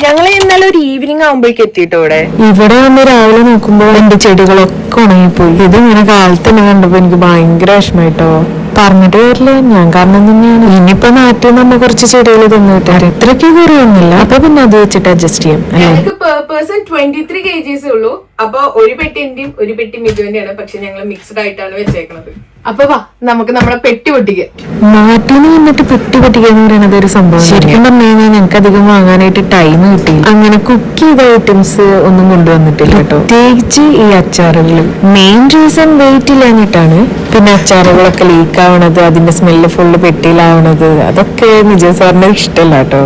Evening ആകുമ്പോഴേക്ക് എത്തിയിട്ടോ ഇവിടെ ഇവിടെ വന്ന് രാവിലെ നോക്കുമ്പോൾ എന്റെ ചെടികളൊക്കെ ഉണങ്ങിപ്പോയി. ഇത് ഇങ്ങനെ കാലത്ത് തന്നെ കണ്ടപ്പോ എനിക്ക് ഭയങ്കര വിഷമായിട്ടോ. പറഞ്ഞിട്ട് വരില്ല ഞാൻ കാരണം തന്നെയാണ്. ഇനിയിപ്പോ നാട്ടിൽ നമ്മ കുറച്ച് ചെടികൾ തന്നിട്ട് ഇത്രയ്ക്ക് കുറയൊന്നുമില്ല അപ്പൊ പിന്നെ അത് വെച്ചിട്ട് അഡ്ജസ്റ്റ് ചെയ്യാം പേഴ്സൺ ട്വന്റി ത്രീ കെ ജിസ് ഉള്ളൂ. അപ്പൊ ഒരു പെട്ടി എന്റെയും ഒരു പെട്ടി മിജുവിന്റെയാണ് പക്ഷെ ഞങ്ങൾ മിക്സ്ഡ് ആയിട്ടാണ് വെച്ചേക്കുന്നത് അപ്പൊ വാ നമുക്ക് നമ്മുടെ പെട്ടി പൊട്ടിക്കാം. നാട്ടിൽ നിന്ന് വന്നിട്ട് പെട്ടി പൊട്ടിക്കുക എന്ന് പറയുന്നത് ഒരു സംഭവം ശരിക്കും പറഞ്ഞു കഴിഞ്ഞാൽ ഞങ്ങൾക്ക് അധികം വാങ്ങാനായിട്ട് ടൈം കിട്ടി അങ്ങനെ കുക്ക് ചെയ്ത ഐറ്റംസ് ഒന്നും കൊണ്ടുവന്നിട്ടില്ല കേട്ടോ. പ്രത്യേകിച്ച് ഈ അച്ചാറുകൾ മെയിൻ റീസൺ വെയിറ്റ് ഇല്ലാഞ്ഞിട്ടാണ്. പിന്നെ അച്ചാറുകളൊക്കെ ലീക്ക് ആവണത് അതിന്റെ സ്മെല്ല് ഫുള്ള് പെട്ടിയിലാവണത് അതൊക്കെ നിജ സാറിന് ഇഷ്ടമല്ല കേട്ടോ.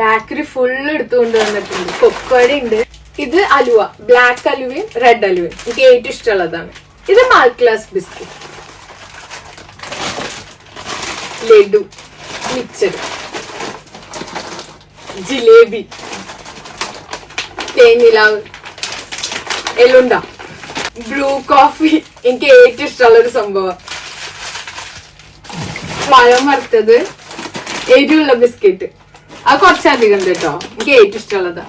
ബാക്കറി ഫുള്ള് എടുത്തുകൊണ്ട് വന്നിട്ടുണ്ട്. കൊക്കോട ഉണ്ട്. ഇത് അലുവ ബ്ലാക്ക് അലുവയും റെഡ് അലുവയും. എനിക്ക് ഏറ്റവും ഇഷ്ടമുള്ളതാണ്. ഇത് മാൾക്ലാസ് ബിസ്ക്കറ്റ് ലഡു മിക്സർ ജിലേബി തേനിലാവ് എല്ലുണ്ട. ബ്ലൂ കോഫി എനിക്ക് ഏറ്റവും ഇഷ്ടമുള്ള ഒരു സംഭവം. പഴം വറുത്തത് എരിവുള്ള ബിസ്ക്കറ്റ് അത് കുറച്ചധികം ഉണ്ട് കേട്ടോ. എനിക്ക് ഏറ്റവും ഇഷ്ടമുള്ളതാ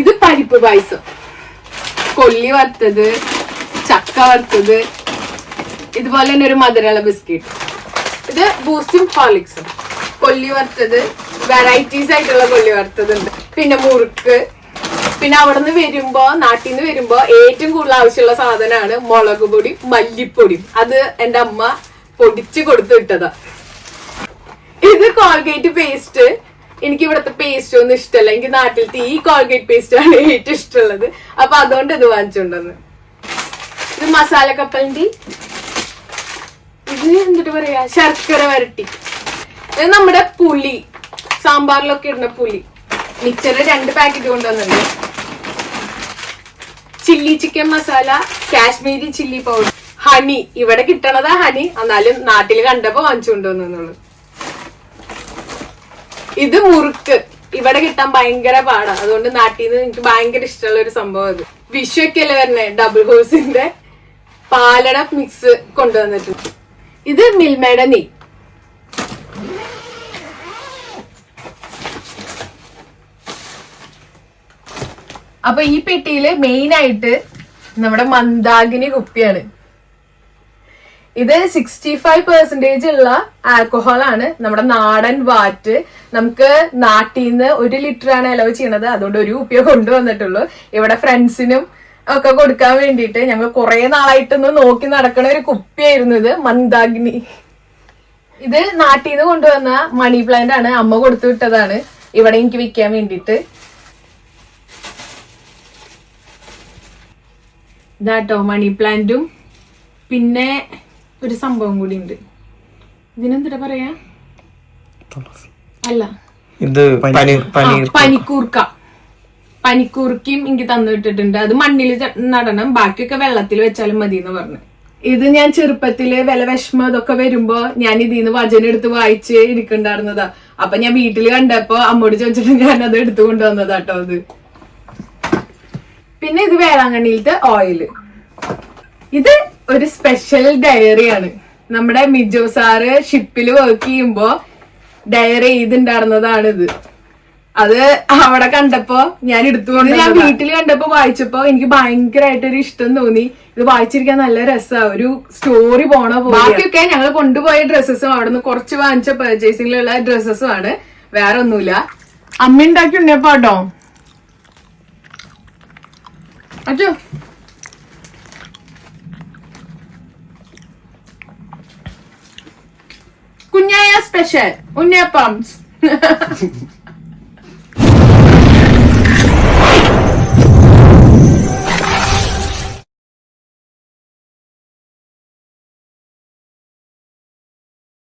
ഇത് പരിപ്പ് പായസം. കൊല്ലി വറുത്തത് ചക്ക വറുത്തത് ഇതുപോലെ തന്നെ ഒരു മധുരമുള്ള ബിസ്ക്കറ്റ് ഇത് ബൂസ്റ്റും ഹോർലിക്സും കൊല്ലി വറുത്തത് വെറൈറ്റീസ് ആയിട്ടുള്ള കൊല്ലി വറുത്തത് ഉണ്ട് പിന്നെ മുറുക്ക്. പിന്നെ അവിടെ നിന്ന് വരുമ്പോ നാട്ടിൽ നിന്ന് വരുമ്പോ ഏറ്റവും കൂടുതൽ ആവശ്യമുള്ള സാധനമാണ് മുളക് പൊടി മല്ലിപ്പൊടി. അത് എന്റെ അമ്മ പൊടിച്ച് കൊടുത്തു വിട്ടതാ. ഇത് കോൾഗേറ്റ് പേസ്റ്റ് എനിക്ക് ഇവിടുത്തെ പേസ്റ്റ് ഒന്നും ഇഷ്ടമല്ല എനിക്ക് നാട്ടിലത്തെ ഈ കോൾഗേറ്റ് പേസ്റ്റ് ആണ് ഏറ്റവും ഇഷ്ടമുള്ളത്. അപ്പൊ അതുകൊണ്ട് ഇത് വാങ്ങിച്ചുകൊണ്ടുവന്ന് ഇത് മസാല കപ്പലിന്റെ ഇത് എന്നിട്ട് പറയാ? ശർക്കര വരട്ടി. ഇത് നമ്മുടെ പുളി. സാമ്പാറിലൊക്കെ ഇടുന്ന പുളി. മിക്സറ് രണ്ട് പാക്കറ്റ് കൊണ്ടുവന്നിട്ടുണ്ട്. Chilli chicken masala Kashmiri chilli powder. Honey. ഇവിടെ കിട്ടണതാ ഹണി. എന്നാലും നാട്ടിൽ കണ്ടപ്പോ വാങ്ങിച്ചു കൊണ്ടുവന്നുള്ളൂ ഇത് മുറുക്ക്. ഇവിടെ കിട്ടാൻ ഭയങ്കര പാടാണ് അതുകൊണ്ട് നാട്ടിൽ നിന്ന് എനിക്ക് ഭയങ്കര ഇഷ്ടമുള്ള ഒരു സംഭവം അത് വിഷുവൊക്കെ വരുന്നത് ഡബിൾ ഹോസിന്റെ പാലട മിക്സ് കൊണ്ടുവന്നിട്ടുണ്ട്. ഇത് മിൽമയുടെ നെയ്. അപ്പൊ ഈ പെട്ടിയിൽ മെയിൻ ആയിട്ട് നമ്മുടെ മന്ദാഗിനി കുപ്പിയാണ്. ഇത് സിക്സ്റ്റി ഫൈവ് പെർസെന്റേജ് ഉള്ള ആൽക്കഹോൾ ആണ്. നമ്മുടെ നാടൻ വാറ്റ്. നമുക്ക് നാട്ടിൽ നിന്ന് ഒരു ലിറ്റർ ആണ് അലോ ചെയ്യണത്. അതുകൊണ്ട് ഒരു ഉപ്പിയോ കൊണ്ടുവന്നിട്ടുള്ളൂ. ഇവിടെ ഫ്രണ്ട്സിനും ഒക്കെ കൊടുക്കാൻ വേണ്ടിയിട്ട് ഞങ്ങൾ കുറെ നാളായിട്ടൊന്ന് നോക്കി നടക്കണ ഒരു കുപ്പിയായിരുന്നു ഇത്. മന്ദാഗ്നി. ഇത് നാട്ടിൽ നിന്ന് കൊണ്ടുവന്ന മണി പ്ലാന്റ് ആണ്. അമ്മ കൊടുത്തു വിട്ടതാണ്. ഇവിടെ എനിക്ക് വിൽക്കാൻ വേണ്ടിയിട്ട്. ഇതാട്ടോ മണി പ്ലാന്റും പിന്നെ ഒരു സംഭവം കൂടി ഉണ്ട് ഇതിനെന്താ പറയാ? അല്ല. ഇത് പനിക്കൂർക്ക. പനിക്കൂർക്കയും എനിക്ക് തന്നിട്ടിട്ടുണ്ട് അത് മണ്ണിൽ നടണം. ബാക്കിയൊക്കെ വെള്ളത്തിൽ വെച്ചാലും മതി എന്ന് പറഞ്ഞു. ഇത് ഞാൻ ചെറുപ്പത്തിൽ വില വിഷമം ഇതൊക്കെ വരുമ്പോ ഞാൻ ഇതിന്ന് വചനം എടുത്ത് വായിച്ച് ഇരിക്കണ്ടായിരുന്നതാ. അപ്പൊ ഞാൻ വീട്ടിൽ കണ്ടപ്പോ അമ്മോട് ചോദിച്ചിട്ട് ഞാൻ അത് എടുത്തു കൊണ്ടുവന്നതാ കേട്ടോ അത് പിന്നെ ഇത് വേളാങ്കണ്ണിയിലത്തെ ഓയിൽ ഇത് ഒരു സ്പെഷ്യൽ ഡയറിയാണ് നമ്മുടെ മിജോ സാറ് ഷിപ്പിൽ വർക്ക് ചെയ്യുമ്പോ ഡയറി ചെയ്തിണ്ടായിരുന്നതാണ് ഇത് അത് അവിടെ കണ്ടപ്പോ ഞാൻ എടുത്തുകൊണ്ട് ഞാൻ വീട്ടിൽ കണ്ടപ്പോ വായിച്ചപ്പോ എനിക്ക് ഭയങ്കരമായിട്ട് ഒരു ഇഷ്ടം തോന്നി. ഇത് വായിച്ചിരിക്കാൻ നല്ല രസമാണ് ഒരു സ്റ്റോറി പോണ പോലെ. ബാക്കിയൊക്കെ ഞങ്ങൾ കൊണ്ടുപോയ ഡ്രസ്സസും അവിടെ നിന്ന് കുറച്ച് വാങ്ങിച്ച പർച്ചേസിംഗിലുള്ള ഡ്രസ്സസും ആണ്. വേറെ ഒന്നുമില്ല. അമ്മ ഉണ്ടാക്കി ഉണ്ണിയപ്പാട്ടോ അച്ഛോ. Special ఉన్యా pumps